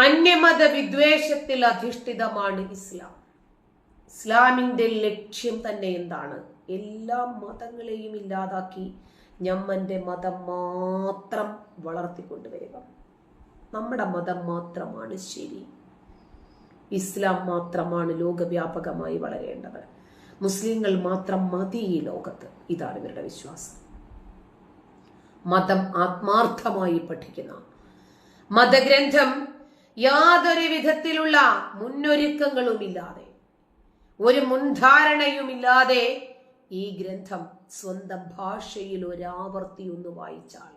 അന്യമത വിദ്വേഷത്തിൽ അധിഷ്ഠിതമാണ് ഇസ്ലാം. ഇസ്ലാമിന്റെ ലക്ഷ്യം തന്നെ എന്താണ്? എല്ലാ മതങ്ങളെയും ഇല്ലാതാക്കി ഞമ്മന്റെ മതം മാത്രം വളർത്തിക്കൊണ്ടുവരിക. നമ്മുടെ മതം മാത്രമാണ് ശരി. ഇസ്ലാം മാത്രമാണ് ലോകവ്യാപകമായി വളരേണ്ടത്. മുസ്ലിങ്ങൾ മാത്രം മതി ഈ ലോകത്ത്. ഇതാണ് ഇവരുടെ വിശ്വാസം. മതം ആത്മാർത്ഥമായി പഠിക്കുന്ന മതഗ്രന്ഥം യാതൊരു വിധത്തിലുള്ള മുന്നൊരുക്കങ്ങളുമില്ലാതെ ഒരു മുൻധാരണയുമില്ലാതെ ഈ ഗ്രന്ഥം സ്വന്തം ഭാഷയിൽ ഒരാവർത്തി ഒന്ന് വായിച്ചാൽ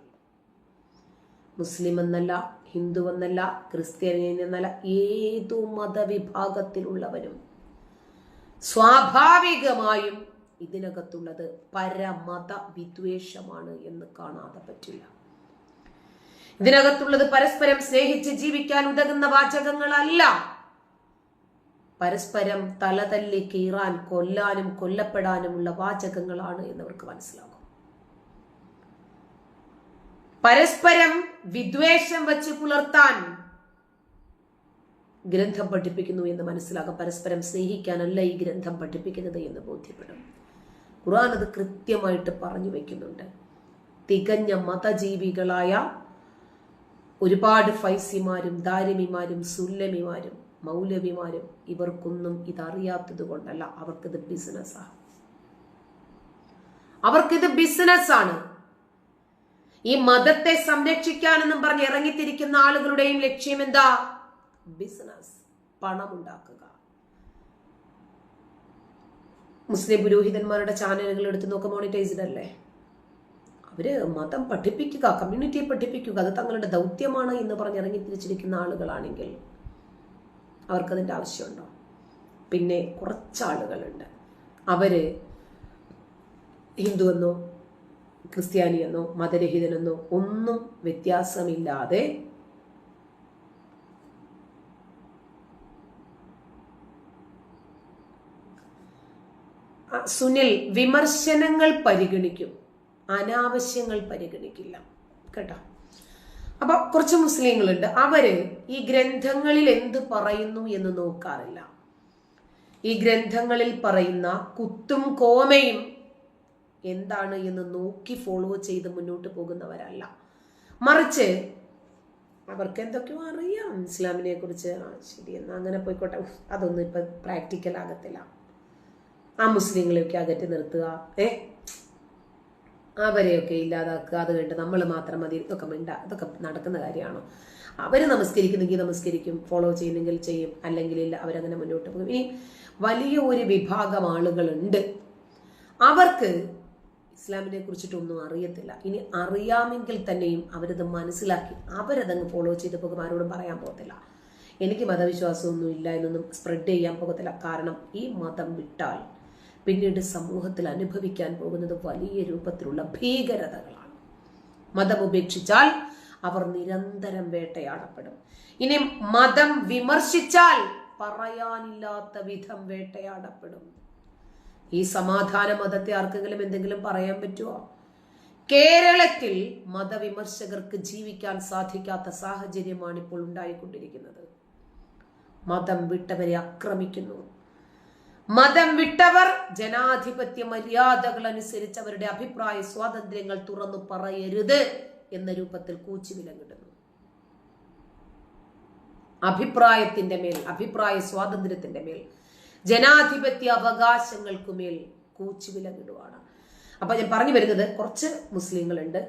മുസ്ലിം എന്നല്ല ഹിന്ദു എന്നല്ല ക്രിസ്ത്യാനി എന്നല്ല ഏതു മതവിഭാഗത്തിലുള്ളവരും സ്വാഭാവികമായും ഇതിനകത്തുള്ളത് പരമത വിദ്വേഷമാണ് എന്ന് കാണാതെ പറ്റില്ല. ഇതിനകത്തുള്ളത് പരസ്പരം സ്നേഹിച്ച് ജീവിക്കാൻ ഉതകുന്ന വാചകങ്ങളല്ല. പരസ്പരം തലതല്ലി കീറാൻ കൊല്ലാനും കൊല്ലപ്പെടാനുമുള്ള വാചകങ്ങളാണ് എന്നവർക്ക് മനസ്സിലാകും. പരസ്പരം വിദ്വേഷം വച്ച് പുലർത്താൻ ഗ്രന്ഥം പഠിപ്പിക്കുന്നു എന്ന് മനസ്സിലാക്കാം പരസ്പരം സ്നേഹിക്കാനല്ല ഈ ഗ്രന്ഥം പഠിപ്പിക്കുന്നത് എന്ന് ബോധ്യപ്പെടും. ഖുർആൻ അത് കൃത്യമായിട്ട് പറഞ്ഞു വയ്ക്കുന്നുണ്ട് തികഞ്ഞ മതജീവികളായ ഒരുപാട് ഫൈസിമാരും ദാരിമിമാരും സുല്ലമിമാരും മൗലവിമാരും ഇവർക്കൊന്നും ഇതറിയാത്തത് കൊണ്ടല്ല അവർക്കിത് ബിസിനസ്സാണ് അവർക്കിത് ബിസിനസ്സാണ് ഈ മതത്തെ സംരക്ഷിക്കാനെന്നും പറഞ്ഞ് ഇറങ്ങിത്തിരിക്കുന്ന ആളുകളുടെയും ലക്ഷ്യം എന്താ? ബിസിനസ് പണമുണ്ടാക്കുക. മുസ്ലിം പുരോഹിതന്മാരുടെ ചാനലുകൾ എടുത്ത് നോക്കുക മോണിറ്റൈസ്ഡ് അല്ലേ അവർ മതം പഠിപ്പിക്കുക കമ്മ്യൂണിറ്റിയെ പഠിപ്പിക്കുക അത് തങ്ങളുടെ ദൗത്യമാണ് എന്ന് പറഞ്ഞ് ഇറങ്ങി തിരിച്ചിരിക്കുന്ന ആളുകളാണെങ്കിൽ അവർക്കതിന്റെ ആവശ്യമുണ്ടോ? പിന്നെ കുറച്ചാളുകളുണ്ട്. അവർ ഹിന്ദുവെന്നോ ക്രിസ്ത്യാനിയെന്നോ മതരഹിതനെന്നോ ഒന്നും വ്യത്യാസമില്ലാതെ സുനിൽ വിമർശനങ്ങൾ പരിഗണിക്കും. അനാവശ്യങ്ങൾ പരിഗണിക്കില്ല. കേട്ടോ? അപ്പൊ കുറച്ച് മുസ്ലിങ്ങളുണ്ട്. അവർ ഈ ഗ്രന്ഥങ്ങളിൽ എന്ത് പറയുന്നു എന്ന് നോക്കാറില്ല. ഈ ഗ്രന്ഥങ്ങളിൽ പറയുന്ന കുത്തും കോമയും എന്താണ് എന്ന് നോക്കി ഫോളോ ചെയ്ത് മുന്നോട്ട് പോകുന്നവരല്ല. മറിച്ച് അവർക്ക് എന്തൊക്കെയോ അറിയാം ഇസ്ലാമിനെ കുറിച്ച്. ആ ശരി എന്നാ അങ്ങനെ പോയിക്കോട്ടെ. അതൊന്നും ഇപ്പൊ പ്രാക്ടിക്കൽ ആകത്തില്ല. ആ മുസ്ലിങ്ങളെയൊക്കെ അകറ്റി നിർത്തുക. ഏ? അവരെയൊക്കെ ഇല്ലാതാക്കുക അത് കണ്ട് നമ്മൾ മാത്രം മതി ഇതൊക്കെ മിണ്ട ഇതൊക്കെ നടക്കുന്ന കാര്യമാണോ? അവർ നമസ്കരിക്കുന്നെങ്കിൽ നമസ്കരിക്കും ഫോളോ ചെയ്യുന്നെങ്കിൽ ചെയ്യും അല്ലെങ്കിൽ ഇല്ല അവരങ്ങനെ മുന്നോട്ട് പോകും. ഇനി വലിയ ഒരു വിഭാഗം ആളുകളുണ്ട്. അവർക്ക് ഇസ്ലാമിനെ കുറിച്ചിട്ടൊന്നും അറിയത്തില്ല. ഇനി അറിയാമെങ്കിൽ തന്നെയും അവരത് മനസ്സിലാക്കി അവരതങ്ങ് ഫോളോ ചെയ്ത് പോകും. ആരോടും പറയാൻ പോകത്തില്ല. എനിക്ക് മതവിശ്വാസമൊന്നും ഇല്ല എന്നൊന്നും സ്പ്രെഡ് ചെയ്യാൻ പോകത്തില്ല. കാരണം ഈ മതം വിട്ടാൽ പിന്നീട് സമൂഹത്തിൽ അനുഭവിക്കാൻ പോകുന്നത് വലിയ രൂപത്തിലുള്ള ഭീകരതകളാണ്. മതം ഉപേക്ഷിച്ചാൽ അവർ നിരന്തരം വേട്ടയാടപ്പെടും. ഇനി മതം വിമർശിച്ചാൽ പറയാനില്ലാത്ത വിധം വേട്ടയാടപ്പെടും. ഈ സമാധാന മതത്തെ ആർക്കെങ്കിലും എന്തെങ്കിലും പറയാൻ പറ്റുമോ കേരളത്തിൽ മതവിമർശകർക്ക് ജീവിക്കാൻ സാധിക്കാത്ത സാഹചര്യമാണ് ഇപ്പോൾ ഉണ്ടായിക്കൊണ്ടിരിക്കുന്നത്. മതം വിട്ടവരെ ആക്രമിക്കുന്നു. മതം വിട്ടവർ ജനാധിപത്യ മര്യാദകൾ അനുസരിച്ച് അവരുടെ അഭിപ്രായ സ്വാതന്ത്ര്യങ്ങൾ തുറന്നു പറയരുത് എന്ന രൂപത്തിൽ കൂച്ചുവിലങ്ങിടുന്നു അഭിപ്രായത്തിന്റെ മേൽ അഭിപ്രായ സ്വാതന്ത്ര്യത്തിന്റെ മേൽ ജനാധിപത്യ അവകാശങ്ങൾക്കുമേൽ കൂച്ചുവിലങ്ങിടുവാണ് അപ്പൊ ഞാൻ പറഞ്ഞു വരുന്നത് കുറച്ച് മുസ്ലിങ്ങളുണ്ട്.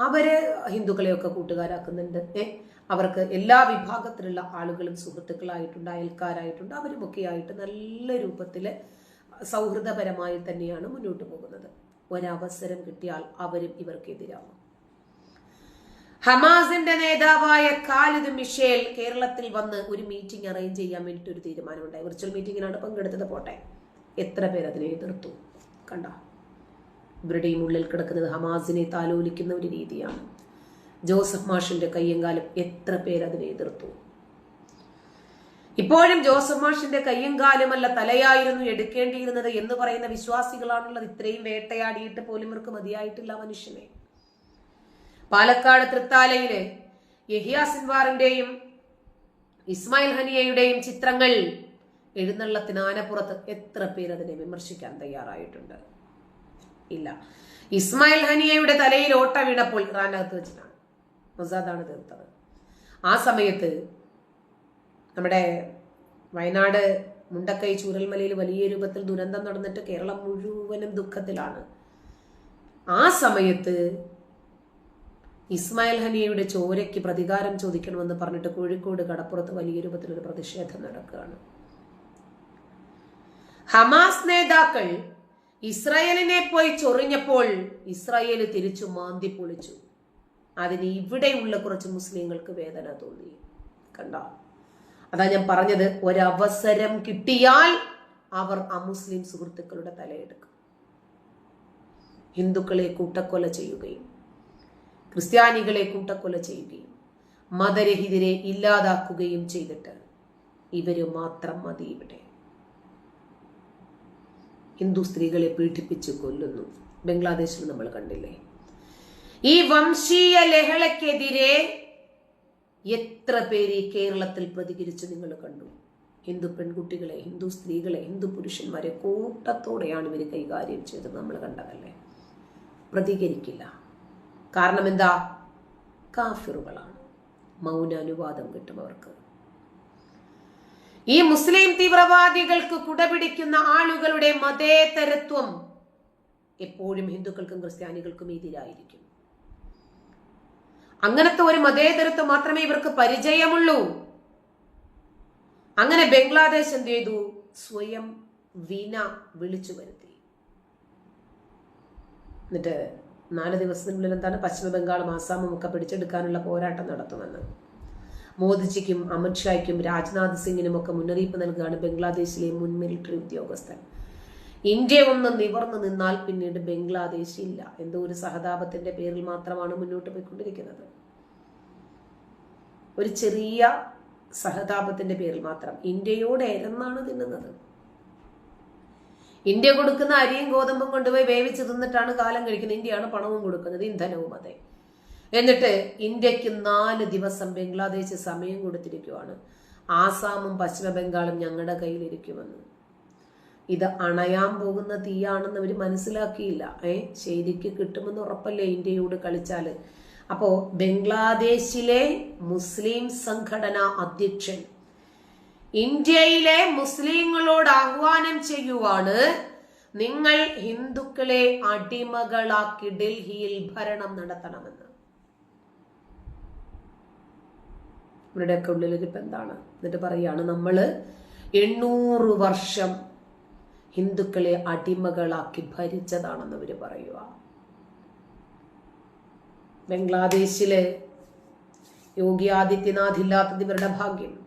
അവർ ഹിന്ദുക്കളെയൊക്കെ കൂട്ടുകാരാക്കുന്നുണ്ട്. ഏ? അവർക്ക് എല്ലാ വിഭാഗത്തിലുള്ള ആളുകളും സുഹൃത്തുക്കളായിട്ടുണ്ട് അയൽക്കാരായിട്ടുണ്ട്. അവരുമൊക്കെ ആയിട്ട് നല്ല രൂപത്തിൽ സൗഹൃദപരമായി തന്നെയാണ് മുന്നോട്ട് പോകുന്നത്. ഒരവസരം കിട്ടിയാൽ അവരും ഇവർക്കെതിരാകും. ഹമാസിന്റെ നേതാവായ കാലിദ് മിഷേൽ കേരളത്തിൽ വന്ന് ഒരു മീറ്റിംഗ് അറേഞ്ച് ചെയ്യാൻ വേണ്ടിയിട്ട് ഒരു തീരുമാനമുണ്ടായി വിർച്വൽ മീറ്റിംഗിനാണ് പങ്കെടുത്തത്. പോട്ടെ. എത്ര പേർ അതിനെ എതിർത്തു? കണ്ട? ഇവരുടെയും ഉള്ളിൽ കിടക്കുന്നത് ഹമാസിനെ താലോലിക്കുന്ന ഒരു രീതിയാണ്. ജോസഫ് മാഷിന്റെ കയ്യും കാലം എത്ര പേർ അതിനെ എതിർത്തു? ഇപ്പോഴും ജോസഫ് മാഷിന്റെ കയ്യും കാലുമല്ല തലയായിരുന്നു എടുക്കേണ്ടിയിരുന്നത് എന്ന് പറയുന്ന വിശ്വാസികളാണുള്ളത്. ഇത്രയും വേട്ടയാടിയിട്ട് പോലും ഇവർക്ക് മതിയായിട്ടില്ല മനുഷ്യനെ. പാലക്കാട് തൃത്താലയിലെ യഹിയ സിൻവാറിന്റെയും ഇസ്മായിൽ ഹനിയയുടെയും ചിത്രങ്ങൾ എഴുന്നള്ളത്തിന് ആനപ്പുറത്ത് എത്ര പേർ അതിനെ വിമർശിക്കാൻ തയ്യാറായിട്ടുണ്ട്? ഇല്ല. ഇസ്മായിൽ ഹനിയയുടെ തലയിൽ ഓട്ട വീണപ്പോൾ ഇറാനകത്ത് വെച്ചിട്ടാണ്. മൊസാദാണ് തീർത്തത്. ആ സമയത്ത് നമ്മുടെ വയനാട് മുണ്ടക്കൈ ചൂരൽമലയിൽ വലിയ രൂപത്തിൽ ദുരന്തം നടന്നിട്ട് കേരളം മുഴുവനും ദുഃഖത്തിലാണ്. ആ സമയത്ത് ഇസ്മായിൽ ഹനിയയുടെ ചോരയ്ക്ക് പ്രതികാരം ചോദിക്കണമെന്ന് പറഞ്ഞിട്ട് കോഴിക്കോട് കടപ്പുറത്ത് വലിയ രൂപത്തിൽ ഒരു പ്രതിഷേധം നടക്കുകയാണ്. ഹമാസ് നേതാക്കൾ ഇസ്രായേലിനെ പോയി ചൊറിഞ്ഞപ്പോൾ ഇസ്രായേൽ തിരിച്ചു മാന്തി പൊളിച്ചു. അതിന് ഇവിടെയുള്ള കുറച്ച് മുസ്ലിങ്ങൾക്ക് വേദന തോന്നി. കണ്ട? അതാ ഞാൻ പറഞ്ഞത് ഒരവസരം കിട്ടിയാൽ അവർ അമുസ്ലിം സുഹൃത്തുക്കളുടെ തലയെടുക്കും. ഹിന്ദുക്കളെ കൂട്ടക്കൊല ചെയ്യുകയും ക്രിസ്ത്യാനികളെ കൂട്ടക്കൊല ചെയ്യുകയും മതരഹിതരെ ഇല്ലാതാക്കുകയും ചെയ്തിട്ട് ഇവർ മാത്രം മതി ഇവിടെ. ഹിന്ദു സ്ത്രീകളെ പീഡിപ്പിച്ച് കൊല്ലുന്നു. ബംഗ്ലാദേശിൽ നമ്മൾ കണ്ടില്ലേ? ഈ വംശീയ ലഹളക്കെതിരെ എത്ര പേര് ഈ കേരളത്തിൽ പ്രതികരിച്ച് നിങ്ങൾ കണ്ടു? ഹിന്ദു പെൺകുട്ടികളെ ഹിന്ദു സ്ത്രീകളെ ഹിന്ദു പുരുഷന്മാരെ കൂട്ടത്തോടെയാണ് ഇവർ കൈകാര്യം ചെയ്തത്. നമ്മൾ കണ്ടതല്ലേ? പ്രതികരിക്കില്ല. കാരണം എന്താ? കാഫിറുകളാണ്. മൗനാനുവാദം കിട്ടും അവർക്ക്. ഈ മുസ്ലിം തീവ്രവാദികൾക്ക് കുടപിടിക്കുന്ന ആളുകളുടെ മതേതരത്വം എപ്പോഴും ഹിന്ദുക്കൾക്കും ക്രിസ്ത്യാനികൾക്കും എതിരായിരിക്കും. അങ്ങനത്തെ ഒരു മതേതരത്വം മാത്രമേ ഇവർക്ക് പരിചയമുള്ളൂ. അങ്ങനെ ബംഗ്ലാദേശ് എന്ത് ചെയ്തു? സ്വയം വീന വിളിച്ചു വരുത്തി. എന്നിട്ട് നാല് ദിവസത്തിനുള്ളിൽ എന്താണ്? പശ്ചിമ ബംഗാളും ആസാമും ഒക്കെ പിടിച്ചെടുക്കാനുള്ള പോരാട്ടം നടത്തുമെന്ന്. മോദിജിക്കും അമിത്ഷായ്ക്കും രാജ്നാഥ് സിംഗിനും ഒക്കെ മുന്നറിയിപ്പ് നൽകുകയാണ് ബംഗ്ലാദേശിലെ മുൻ മിലിറ്ററി ഉദ്യോഗസ്ഥൻ. ഇന്ത്യ ഒന്ന് നിവർന്നു നിന്നാൽ പിന്നീട് ബംഗ്ലാദേശ് ഇല്ല. എന്തോ ഒരു സഹതാപത്തിന്റെ പേരിൽ മാത്രമാണ് മുന്നോട്ട് പോയിക്കൊണ്ടിരിക്കുന്നത്. ഒരു ചെറിയ സഹതാപത്തിന്റെ പേരിൽ മാത്രം. ഇന്ത്യയോട് എരന്നാണ് തിന്നുന്നത്. ഇന്ത്യ കൊടുക്കുന്ന അരിയും ഗോതമ്പും കൊണ്ടുപോയി വേവിച്ച് തിന്നിട്ടാണ് കാലം കഴിക്കുന്നത്. ഇന്ത്യയാണ് പണവും കൊടുക്കുന്നത് ഇന്ധനവും അതെ. എന്നിട്ട് ഇന്ത്യയ്ക്ക് നാല് ദിവസം ബംഗ്ലാദേശ് സമയം കൊടുത്തിരിക്കുവാണ്. ആസാമും പശ്ചിമ ബംഗാളും ഞങ്ങളുടെ കയ്യിലിരിക്കുമെന്ന്. ഇത് അണയാൻ പോകുന്ന തീയാണെന്ന് അവർ മനസ്സിലാക്കിയില്ല. ഏ ശരിക്ക് കിട്ടുമെന്ന് ഉറപ്പല്ലേ ഇന്ത്യയോട് കളിച്ചാൽ അപ്പോ ബംഗ്ലാദേശിലെ മുസ്ലിം സംഘടന അധ്യക്ഷൻ. ഇന്ത്യയിലെ മുസ്ലിങ്ങളോട് ആഹ്വാനം ചെയ്യുവാണ് നിങ്ങൾ ഹിന്ദുക്കളെ അടിമകളാക്കി ഡൽഹിയിൽ ഭരണം നടത്തണമെന്ന്. ഇവരുടെയൊക്കെ ഉള്ളിലിരിപ്പ് എന്താണ്? എന്നിട്ട് പറയാണ് നമ്മൾ എണ്ണൂറ് വർഷം ഹിന്ദുക്കളെ അടിമകളാക്കി ഭരിച്ചതാണെന്ന് അവർ പറയുക ബംഗ്ലാദേശിൽ യോഗി ആദിത്യനാഥ് ഇല്ലാത്തത് ഇവരുടെ ഭാഗ്യം.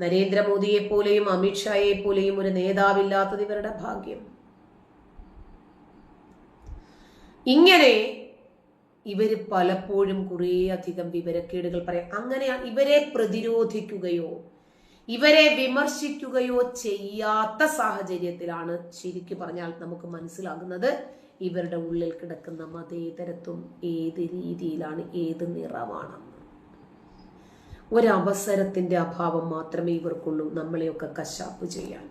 നരേന്ദ്രമോദിയെ പോലെയും അമിത്ഷായെ പോലെയും ഒരു നേതാവില്ലാത്തത് ഇവരുടെ ഭാഗ്യം. ഇങ്ങനെ ഇവർ പലപ്പോഴും കുറേ അധികം വിവരക്കേടുകൾ പറയാം. അങ്ങനെ ഇവരെ പ്രതിരോധിക്കുകയോ ഇവരെ വിമർശിക്കുകയോ ചെയ്യാത്ത സാഹചര്യത്തിലാണ് ശരിക്കു പറഞ്ഞാൽ നമുക്ക് മനസ്സിലാകുന്നത് ഇവരുടെ ഉള്ളിൽ കിടക്കുന്ന മതേതരത്വം ഏത് രീതിയിലാണ് ഏത് നിറമാണ്? ഒരവസരത്തിന്റെ അഭാവം മാത്രമേ ഇവർക്കുള്ളൂ. നമ്മളെയൊക്കെ കശാപ്പ് ചെയ്യാൻ.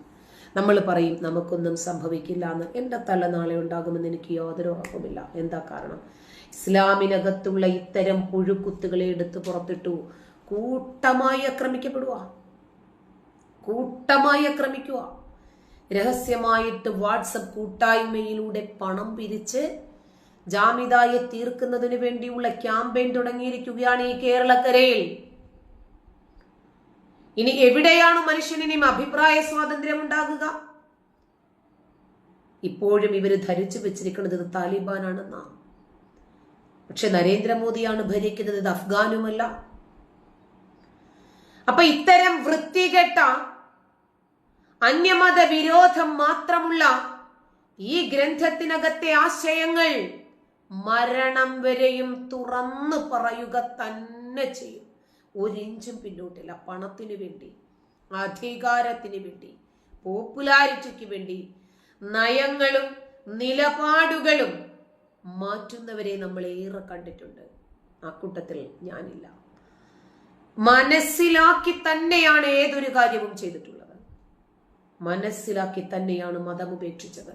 നമ്മൾ പറയും നമുക്കൊന്നും സംഭവിക്കില്ല എന്ന്. എന്റെ തല നാളെ ഉണ്ടാകുമെന്ന് എനിക്ക് യാതൊരു ഉറപ്പുമില്ല. എന്താ കാരണം? ഇസ്ലാമിനകത്തുള്ള ഇത്തരം പുഴുക്കുത്തുകളെ എടുത്ത് പുറത്തിട്ടു കൂട്ടമായി ആക്രമിക്കപ്പെടുക. കൂട്ടമായി ആക്രമിക്കുക. രഹസ്യമായിട്ട് വാട്സപ്പ് കൂട്ടായ്മയിലൂടെ പണം പിരിച്ച് ജാമിതായെ തീർക്കുന്നതിന് വേണ്ടിയുള്ള ക്യാമ്പയിൻ തുടങ്ങിയിരിക്കുകയാണ് ഈ കേരളക്കരയിൽ. ഇനി എവിടെയാണ് മനുഷ്യനിനും അഭിപ്രായ സ്വാതന്ത്ര്യം ഉണ്ടാകുക? ഇപ്പോഴും ഇവർ ധരിച്ചു വെച്ചിരിക്കുന്നത് ഇത് പക്ഷെ നരേന്ദ്രമോദിയാണ് ഭരിക്കുന്നത് ഇത് അഫ്ഗാനുമല്ല. അപ്പൊ ഇത്തരം വൃത്തികെട്ട അന്യമത വിരോധം മാത്രമുള്ള ഈ ഗ്രന്ഥത്തിനകത്തെ ആശയങ്ങൾ മരണം വരെയും തുറന്നു പറയുക തന്നെ ചെയ്യും. ഒരിഞ്ചും പിന്നോട്ടില്ല. പണത്തിന് വേണ്ടി അധികാരത്തിന് വേണ്ടി പോപ്പുലാരിറ്റിക്ക് വേണ്ടി നയങ്ങളും നിലപാടുകളും മാറ്റുന്നവരെ നമ്മൾ ഏറെ കണ്ടിട്ടുണ്ട്. ആ കൂട്ടത്തിൽ ഞാനില്ല. മനസ്സിലാക്കി തന്നെയാണ് ഏതൊരു കാര്യവും ചെയ്തിട്ടുള്ളത്. മനസ്സിലാക്കി തന്നെയാണ് മതം ഉപേക്ഷിച്ചത്.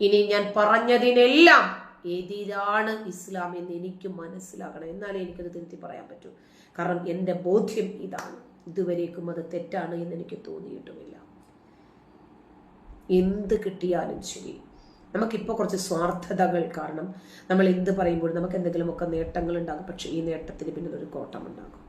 ഇനി ഞാൻ പറഞ്ഞതിനെല്ലാം എതിരാണ് ഇസ്ലാം എന്ന് എനിക്ക് മനസ്സിലാക്കണം എന്നാലേ എനിക്കത് തിരുത്തി പറയാൻ പറ്റൂ. കാരണം എന്റെ ബോധ്യം ഇതാണ്. ഇതുവരേക്കും അത് തെറ്റാണ് എന്ന് എനിക്ക് തോന്നിയിട്ടുമില്ല. എന്ത് കിട്ടിയാലും ശരി. നമുക്കിപ്പോൾ കുറച്ച് സ്വാർത്ഥതകൾ കാരണം നമ്മൾ എന്ത് പറയുമ്പോഴും നമുക്ക് എന്തെങ്കിലുമൊക്കെ നേട്ടങ്ങൾ ഉണ്ടാകും പക്ഷേ ഈ നേട്ടത്തിന് പിന്നിൽ ഒരു കോട്ടമുണ്ടാകും.